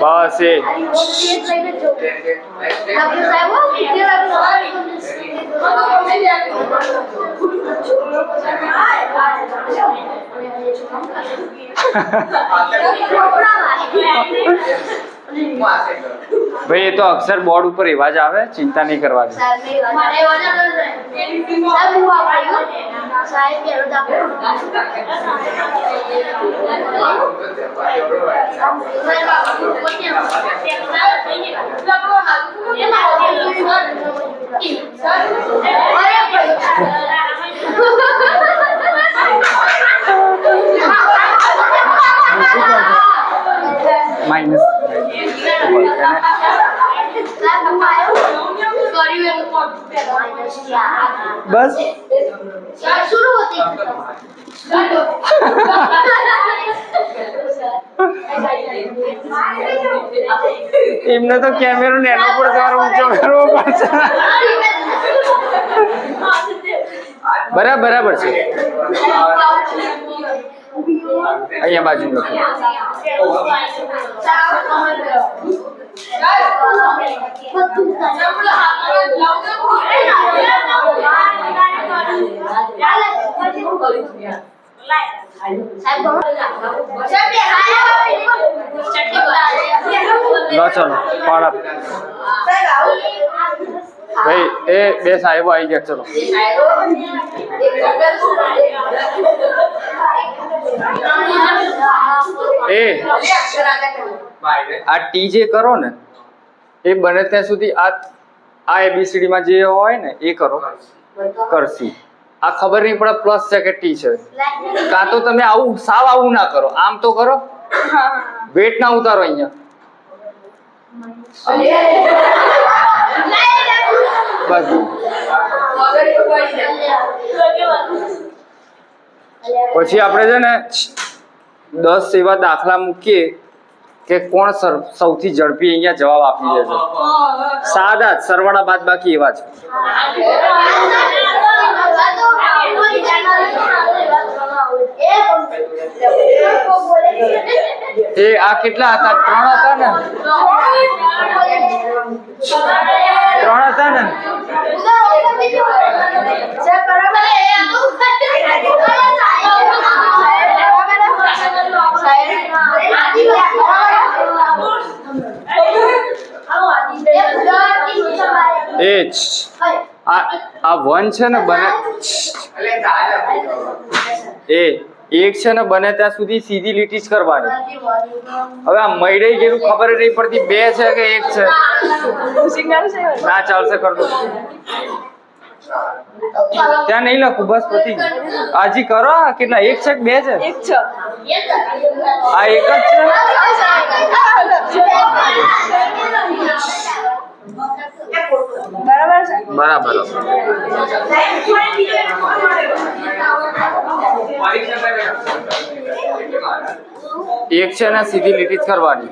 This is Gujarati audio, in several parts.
બસ એ ભાઈ એ તો અક્ષર બોર્ડ ઉપર એવા જ આવે ચિંતા નહીં કરવાની માઇનસ બસ शुरू होती એમને તો કેમેરો નેનો પર તમારો ઊંચો કરવો પડશે બરાબર બરાબર છે અહીંયા બાજુ લખો લો ચલો પાડ આપ. ભાઈ એ બે સાહેબો આવી ગયા ચલો એ આ ટી જે કરો ને એ બને ત્યાં સુધી આ આ ABCD માં જે હોય ને એ કરો કરશી આ ખબર નહીં પડે પ્લસ છે કે ટી છે. કાં તો તમે આવું, સાવ આવું ના કરો. આમ તો કરો. વેટ ના ઉતારો અહીંયા. બસ. પછી આપણે છે ને દસ એવા દાખલા મૂકીએ કે કોણ સૌથી ઝડપી અહીંયા જવાબ આપી દેશે સાદા સરવાળા બાદ બાકી એવા છે એ આ કેટલા હતા ત્રણ હતા ને ત્રણ હતા ને એ જ આ આ વન છે ને બને એ એક છે ને બને ત્યાં સુધી સીધી લીટી જ કરવાની. હવે આ મૈડે ગયેલું ખબર નહીં પડતી બે છે કે એક છે? ના ચાલશે કરતો ત્યાં નહીં લખું બસ પતી આજી કરો કેટલા એક છે કે બે છે? છે. આ એક જ છે? બરાબર છે? બરાબર. એક છે ને સીધી લીટી જ કરવાની.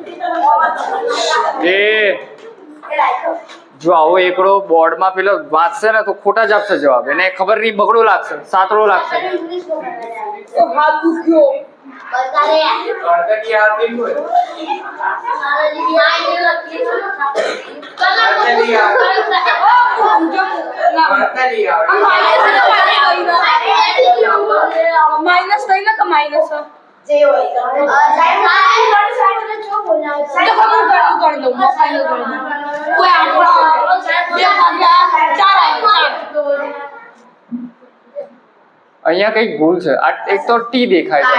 એ. જો આવો એકડો બોર્ડમાં પેલો વાંચશે ને તો ખોટા જ આપશે જવાબ. એને ખબર નહીં બગડો લાગશે સાતડો લાગશે. હાથ દુખ્યો. માઇનસ થઈ ને કે માઇનસ જે હોય સાહેબ સાહેબ સાહેબ જો બોલના તો ખબર કરી કરી દઉં હું ફાઇનલ કરી દઉં કોઈ આપણો બે ભાગ્યા ચાર આવ્યો ચાર અહીંયા કઈક ભૂલ છે આ એક તો ટી દેખાય છે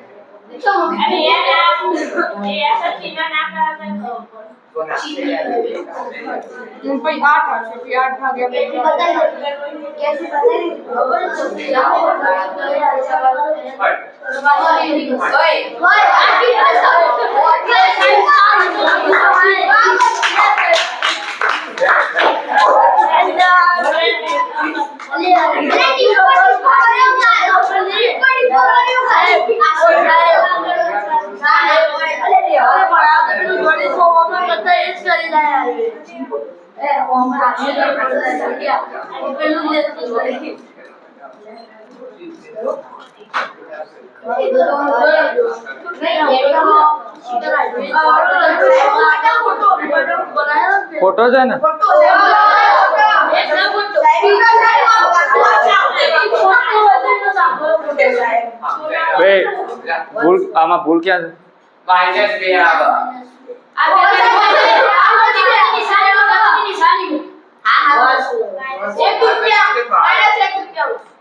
अरे यार आप ये ऐसा सीना ना करा मैं भाई आठ आ गया भाई आठ आ गया कैसे पता है कैसे पता है और तो क्या हो रहा है सवाल ओए ओए आखिर सब और ये सब પેલું फ़ोटो है ना? बे, भूल, आमा भूल क्या माइनस बे आगा हाँ हाँ? एक रुपया, माइनस एक रुपया।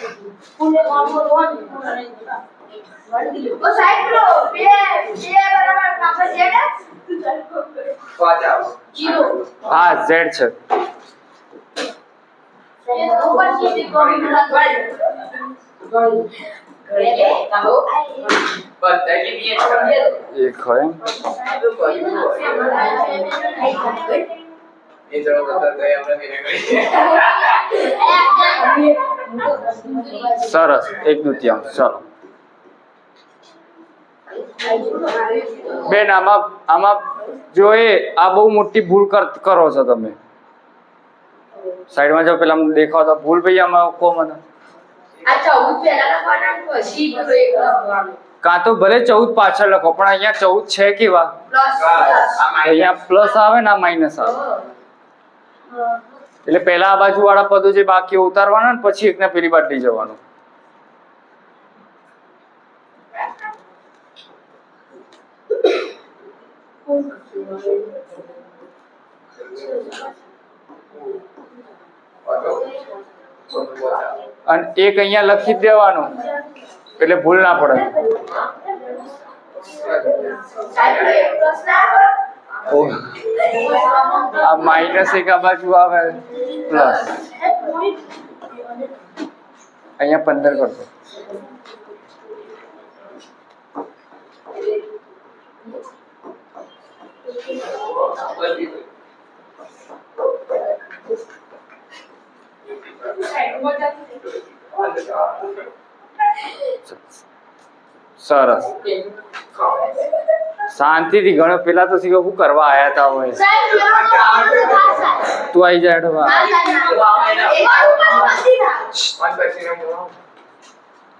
पूरे गाँव को रोज वो साइड लो ये ये बराबर नंबर जेड है तो आ जाओ ज़ीरो हाँ जेड छ ऊपर से कोई गाड़ी एक है ये ज़रूर बताते हैं हम लोग સરસ એક દુત્યાંશ ચલો. બેન આમાં આમાં જો એ આ બહુ મોટી ભૂલ કર- કરો છો તમે. સાઈડમાં જો પેલા દેખાવ તો. ભૂલ ભાઈ આમાં કહો મને. કાં તો ભલે ચૌદ પાછળ લખો પણ અહીંયા ચૌદ છે કેવા? અહીંયા પ્લસ આવે ને માઇનસ આવે. એટલે પહેલા આ બાજુ વાળા પદો જે બાકી ઉતારવાના પછી એકને પેલી બાદ લઈ જવાનું. અને એક અહીંયા લખી દેવાનું, એટલે ભૂલ ના પડે. ઓ, આ માઇનસ એક આ બાજુ આવે પ્લસ અહીંયા પંદર કરતો સરસ શાંતિથી ગણો પેલા તો શીખો, શું કરવા આયા તા હોય તું આવી જાય હેઠો.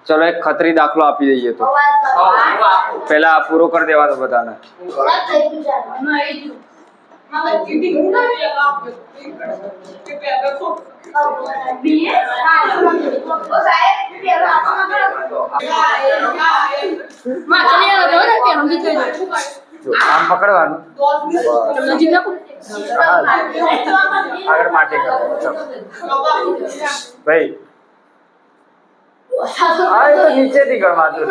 ચલો, એક ખતરી દાખલો આપી દઈએ તો. પેલા પૂરો કરી દેવાનો બધાને. આમ પકડવાનું હા, આગળ માટે કરવાનું ચલો ભાઈ હા એ તો નીચેથી ગણવાનું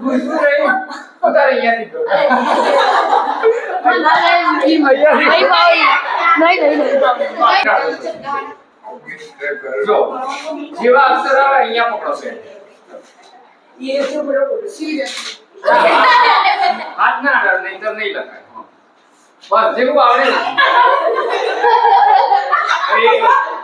ગુસ્સો રહી નહીં ભાઈ નહીં નહીં જો જેવા અક્ષર આવે અહીંયા પકડો છે. હાથ ના અડાડ, નહીંતર નહીં લખાય. બસ જેવું આવડે ને એ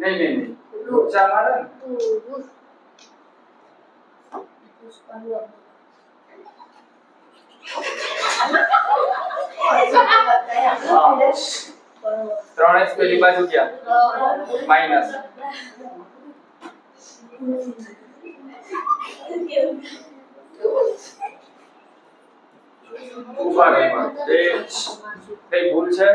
નહીં નહીં નહીં લોચા મારે ને ત્રણ x પેલી બાજુ ગયા માઇનસ ઉભા રહો, ઉભા રહો. એ કઈ ભૂલ છે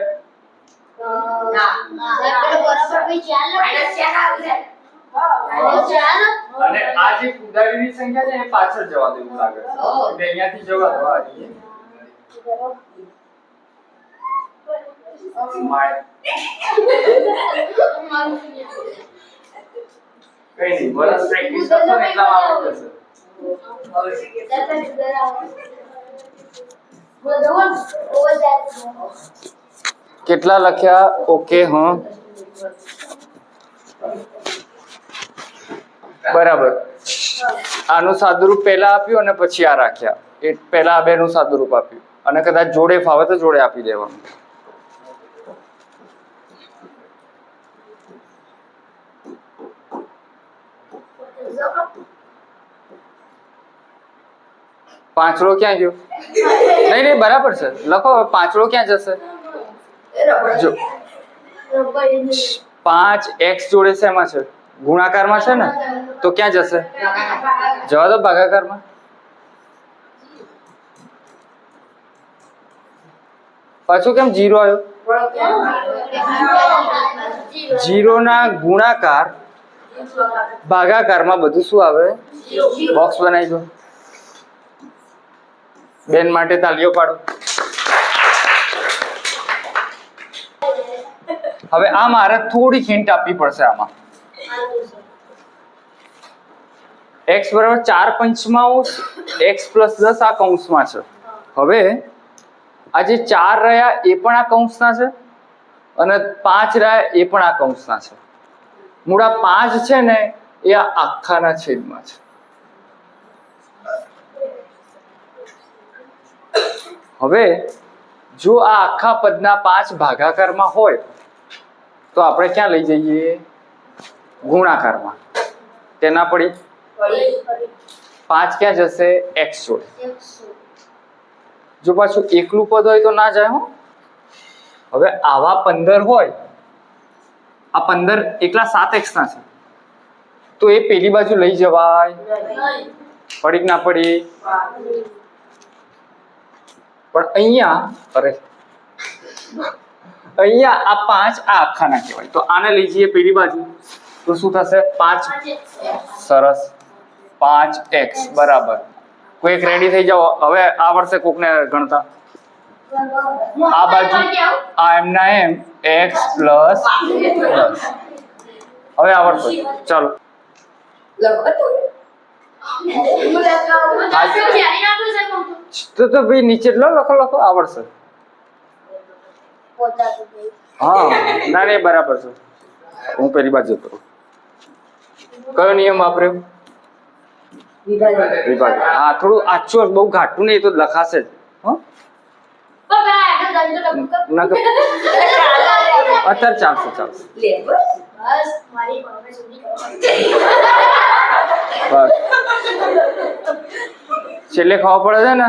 અને આ જે કુદાડીની સંખ્યા છે એ પાછળ જવા દેવું લાગે છે ઓહ. એટલે અહીંયાથી જવા દો આ જઈએ. માય કઈ નહીં બરસ પ્રેક્ટિસ કરશો ને એટલામાં આવડી જશે કેટલા લખ્યા? ઓકે, હા. બરાબર. આનું સાદુરૂપ પહેલા આપ્યું અને પછી આ રાખ્યા. એ પહેલા આ બેનું સાદુરૂપ આપ્યું. અને કદાચ જોડે ફાવે તો જોડે આપી દેવાનું. પાંચડો ક્યાં ગયો? નહીં નહીં, બરાબર છે. લખો પાંચડો ક્યાં જશે? જો પાંચ એક્સ જોડે શેમાં છે ગુણાકારમાં છે ને તો ક્યાં જશે જવા દો ભાગાકારમાં પાછું કેમ જીરો આવ્યો જીરો ના ગુણાકાર ભાગાકારમાં બધું શું આવે બોક્સ બનાવી દો બેન માટે તાલીઓ પાડો હવે આ મારે થોડી હિન્ટ આપવી પડશે આમાં. એક્સ બરાબર ચાર પંચમાં એક્સ પ્લસ દસ આ કૌંસમાં છે. હવે આ જે ચાર રહ્યા એ પણ આ કૌંસના છે અને પાંચ રહ્યા એ પણ આ કૌંસના છે. મૂળા પાંચ છે ને એ આખાના છેદમાં છે. હવે જો આ આખા પદના પાંચ ભાગાકારમાં હોય તો આપણે ક્યાં લઈ જઈએ? ગુણાકારમાં. તેના પડી પાંચ ક્યાં જશે? એક્સ જોડે જો પાછું એકલું પદ હોય તો ના જાય હું. હવે આવા પંદર હોય, આ પંદર એકલા સાત એક્સ ના છે. તો એ પેલી બાજુ લઈ જવાય. પડી ના પડી. પણ અહીંયા, અરે. અહીંયા આ પાંચ આ આખાના કહેવાય તો આને લઈ જઈએ પેલી બાજુ તો શું થશે પાંચ સરસ પાંચ એક્સ બરાબર કોઈ એક રેડી થઈ જાઓ હવે આ વર્ષે કોકને ગણતા આ બાજુ આ એમના એમ એક્સ પ્લસ દસ હવે આ વર્ષે ચાલો તો તો ભાઈ નીચે લો લખો લખો આવડશે હા ના ના બરાબર છે. હું પેલી બાજુ કરું. કયો નિયમ વાપર્યો? વિભાજન. હા થોડું આછું બહુ ઘાટું નહીં તો લખાશે જ. હો? અત્યારે ચાલશે ચાલશે. બસ છેલ્લે ખાવા પડે છે ને?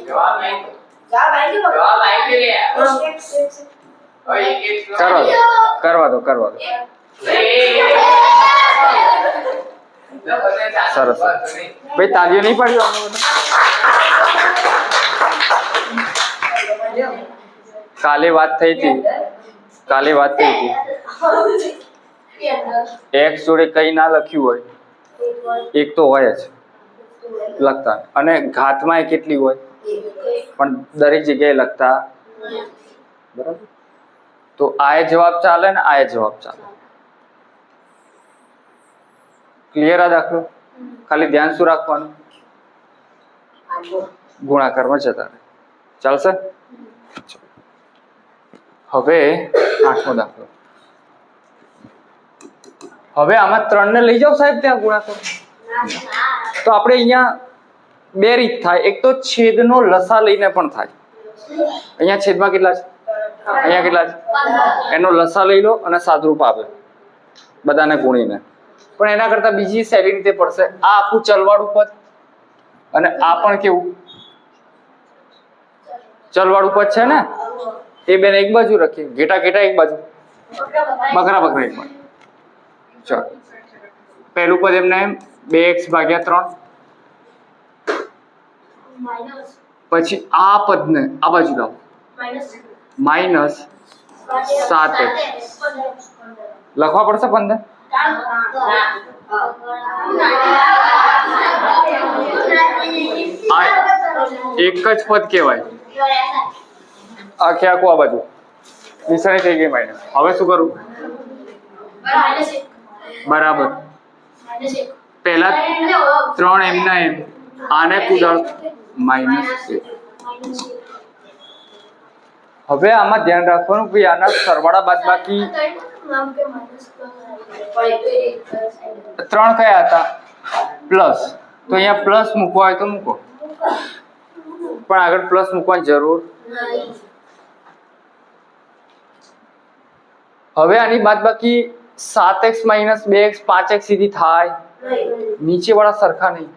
જવાબ નહીં જવાબ આવી ગયો હવે એક એક કરવા દો કરવા દો કરવા દો સરસ ભાઈ તાલીઓ નહીં પાડી આનું બધું? કાલે વાત થઈ હતી કાલે વાત થઈ હતી એક્સ જોડે કઈ ના લખ્યું હોય એક તો હોય જ લખતા. અને ઘાતમાં એ કેટલી હોય? પણ દરેક જગ્યાએ લખતા. બરાબર? તો આ એ જવાબ ચાલે ને આ એ જવાબ ચાલે. ક્લિયર આ દાખલો? ખાલી ધ્યાન શું રાખવાનું? ગુણાકારમાં જતા રહે. ચાલશે? હવે આઠમો દાખલો. હવે આમાં ત્રણ ને લઈ જાઓ સાહેબ ત્યાં ગુણાકાર. તો આપણે અહીંયા બે રીત થાય. એક તો છેદનો લસા લઈને પણ થાય. અહીંયા છેદમાં કેટલા છે? અહીંયા કેટલા છે? એનો લસા લઈ લો અને સાદરૂપ આપે. બધાને ગુણીને. પણ એના કરતા બીજી સહેલી રીતે પડશે. આ આખું ચલવાળું પદ અને આ પણ કેવું? ચલવાળું પદ છે ને? એ બેને એક બાજુ રાખીએ. ઘેટા ઘેટા એક બાજુ. બકરા બકરા એક બાજુ. ચલો પહેલું પદ એમને એમ બે એક્સ ભાગ્યા ત્રણ પછી આ પદને આ બાજુ લાવો માઇનસ સાત એક્સ લખવા પડશે પંદર આ એક જ પદ કહેવાય આખે આખું આ બાજુ નિશાની થઈ ગઈ માઇનસ હવે શું કરું બરાબર. પહેલા ત્રણ એમના એમ આને કુદાળ માઇનસ એક. હવે આમાં ધ્યાન રાખવાનું કે આના સરવાળા બાદ બાકી ત્રણ કયા હતા? પ્લસ. તો અહીંયા પ્લસ મૂકવા હોય તો મૂકો. પણ આગળ પ્લસ મૂકવાની જરૂર હવે આની બાદ બાકી સાત એક્સ માઇનસ બે એક્સ પાંચ એક્સ સીધી થાય. નીચે વાળા સરખા નહીં.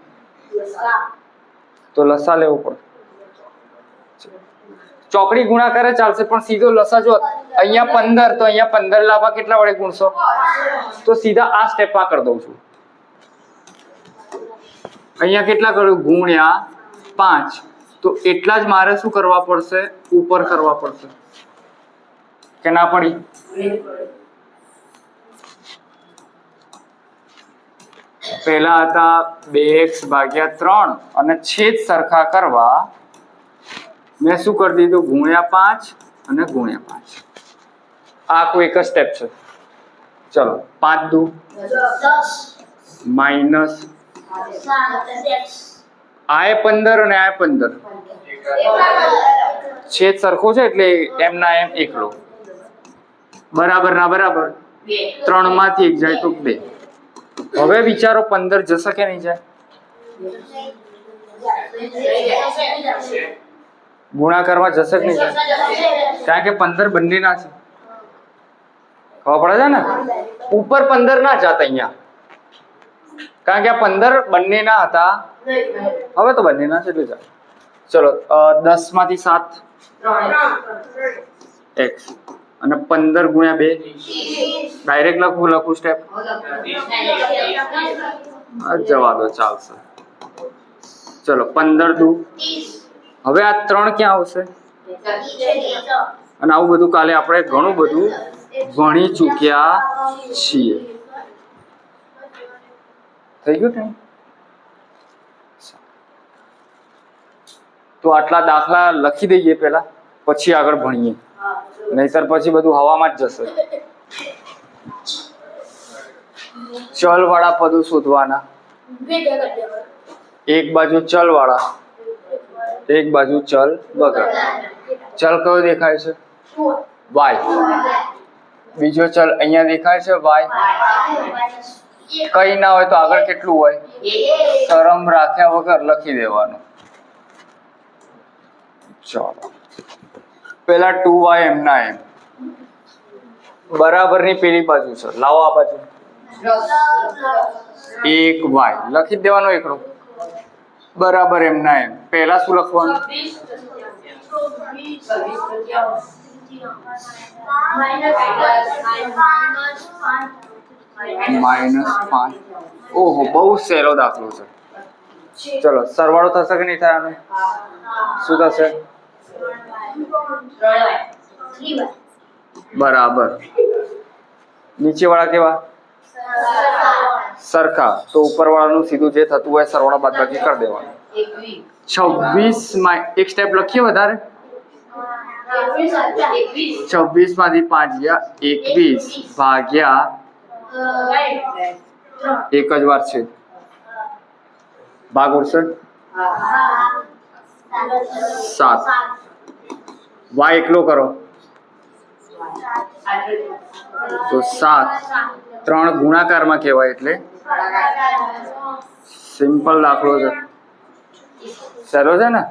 તો લસા લેવો પડે. ચોકડી ગુણાકારે ચાલશે, પણ સીધો લસા જો અહીંયા પંદર, તો અહીંયા પંદર લાભા કેટલા વડે ગુણશો? તો સીધા આ સ્ટેપમાં કરી દઉં છું. અહીંયા કેટલા કરું ગુણ્યા પાંચ. તો એટલા જ મારે શું કરવા પડશે? ઉપર કરવા પડશે. કે ના પડી? પહેલા હતા બે એક્સ ભાગ્યા ત્રણ અને છેદ સરખા કરવા મેં શું કરી દીધું? ગુણ્યા પાંચ અને ગુણ્યા પાંચ. આ કોઈ એક જ સ્ટેપ છે. ચલો પાંચ દુ. માઇનસ આય પંદર અને આય પંદર. છેદ સરખો છે એટલે એમના એમ એકલો. બરાબર ના બરાબર? ત્રણમાંથી એક જાય તો બે. હવે વિચારો પંદર જશે કે નહીં જાય? ગુણાકારમાં જશે કે નહીં જાય? કારણ કે પંદર બંનેના છે. ખબર પડે છે ને? ઉપર પંદર ના જાત અહીંયા. કારણ કે આ પંદર બંનેના હતા. હવે તો બંનેના છે એટલે જાય ચલો દસમાંથી સાત. એક્સ અને પંદર ગુણ્યા બે. ડાયરેક્ટ લખવું લખું સ્ટેપ જવા ચાલશે ચલો, પંદર દુ. હવે આ ત્રણ ક્યાં આવશે? અને આવું બધું કાલે આપણે ઘણું બધું ભણી ચૂક્યા છીએ. થઈ ગયું તો આટલા દાખલા લખી દઈએ પહેલા, પછી આગળ ભણીએ. નહીતર પછી બધું હવામાં જ જશે. ચલ વાળા પદો શોધવાના. એક બાજુ ચલ વાળા એક બાજુ ચલ વગર ચલ કયો દેખાય છે? વાય. બીજો ચલ અહીંયા દેખાય છે? વાય. કઈ ના હોય તો આગળ કેટલું હોય? શરમ રાખ્યા વગર લખી દેવાનું. ચાલો. પેલા ટુ વાય એમના એમ. બરાબરની પેલી બાજુ છે. લાવો આ બાજુ. એક વાય લખી દેવાનો એકડો બરાબર એમના એમ. પહેલા શું લખવાનું? માઇનસ પાંચ. ઓહો, બહુ સહેલો દાખલો છે. ચલો, સરવાળો થશે કે નહીં થાય આનો? શું થશે? બરાબર. નીચે વાળા કેવા? સરખા. તો ઉપર વાળાનું સીધું જે થતું હોય સરવાળા બાદ બાકી કરી દેવાનું. છવ્વીસમાં એક સ્ટેપ લખીએ વધારે. છવ્વીસમાંથી પાંચ ગયા એકવીસ ભાગ્યા એક જ વાર છે. ભાગ ઉડશે? સાત. વાય એકલો કરો તો સાત ત્રણ ગુણાકારમાં કહેવાય એટલે સિમ્પલ દાખલો છે સહેલો છે ને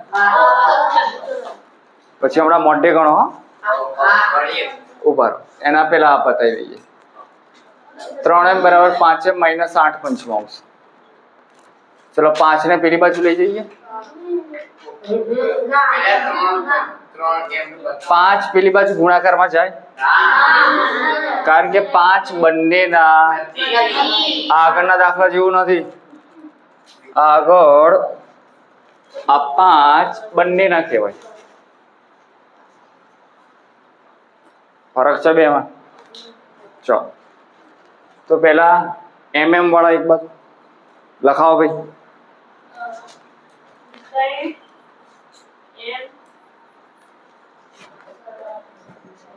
પછી હમણાં મોઢે ગણો હો ઉભા રહો એના પહેલા આ પતાવી દઈએ ત્રણ એમ બરાબર પાંચ એમ માઇનસ આઠ પંચમાંશ ચલો પાંચ ને પેલી બાજુ લઈ જઈએ પાંચ પેલી બાજુ ગુણાકારમાં જાય. કારણ કે પાંચ બંનેના આગળના દાખલા જેવું નથી. આગળ આ પાંચ બંનેના કહેવાય. ફરક છે બેમાં? ચલો તો પેલા એમ એમ વાળા એક બાજુ. લખાવો ભાઈ.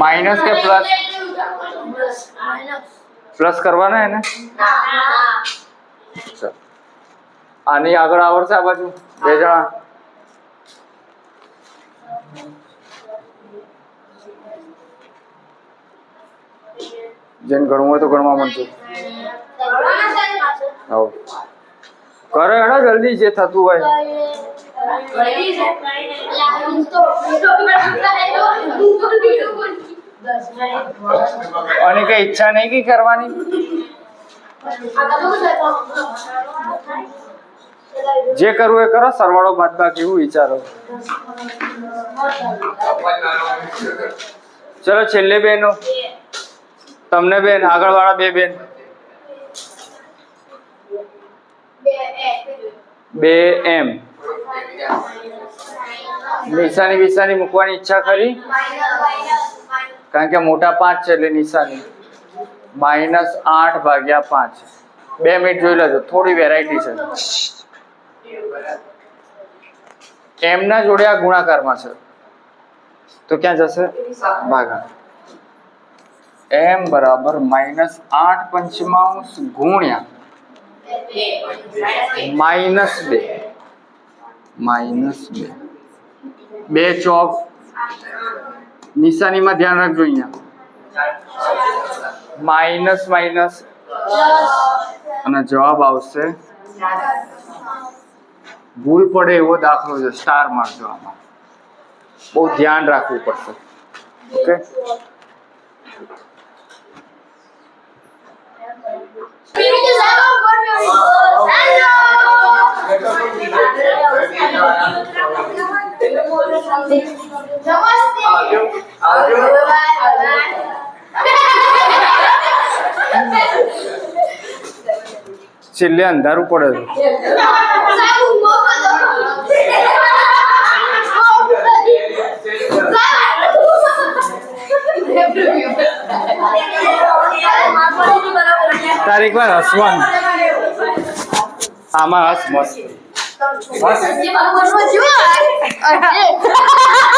માઇનસ કે પ્લસ પ્લસ કરવાના એને? આની આગળ આવડશે આ બાજુ? બે જણા? જેને ગણવું હોય તો ગણવા માંડજો. હવ કરે હેડો જલ્દી જે થતું હોય. અને કઈ ઈચ્છા નહીં કઈ કરવાની? જે કરવું એ કરો, સરવાળો બાદ બાકી એવું વિચારો. ચલો, છેલ્લે બેનો. તમને બેન આગળ વાળા બે બેન. બે એમ. નિશાની વિશાની મૂકવાની ઈચ્છા ખરી? કારણ કે મોટા પાંચ છે એટલે નિશાની. માઇનસ આઠ ભાગ્યા પાંચ. બે મિનિટ જોઈ લેજો, થોડી વેરાયટી છે. એમના જોડે આ ગુણાકારમાં છે. તો ક્યાં જશે? ભાગા એમ બરાબર માઇનસ આઠ પંચમાંશ ગુણ્યા માઇનસ બે. માઇનસ બે. બે ચોક. નિશાનીમાં ધ્યાન રાખજો અહીંયા. Minus minus. અને જવાબ આવશે. ભૂલ પડે એવો દાખલો છે સ્ટાર મારજો આમાં બહુ ધ્યાન રાખવું પડશે. ઓકે છેલ્લે અંધારું પડે તારીખ વાર હસવાનું. આમાં હસ મસ્ત. Спасибо, мужик!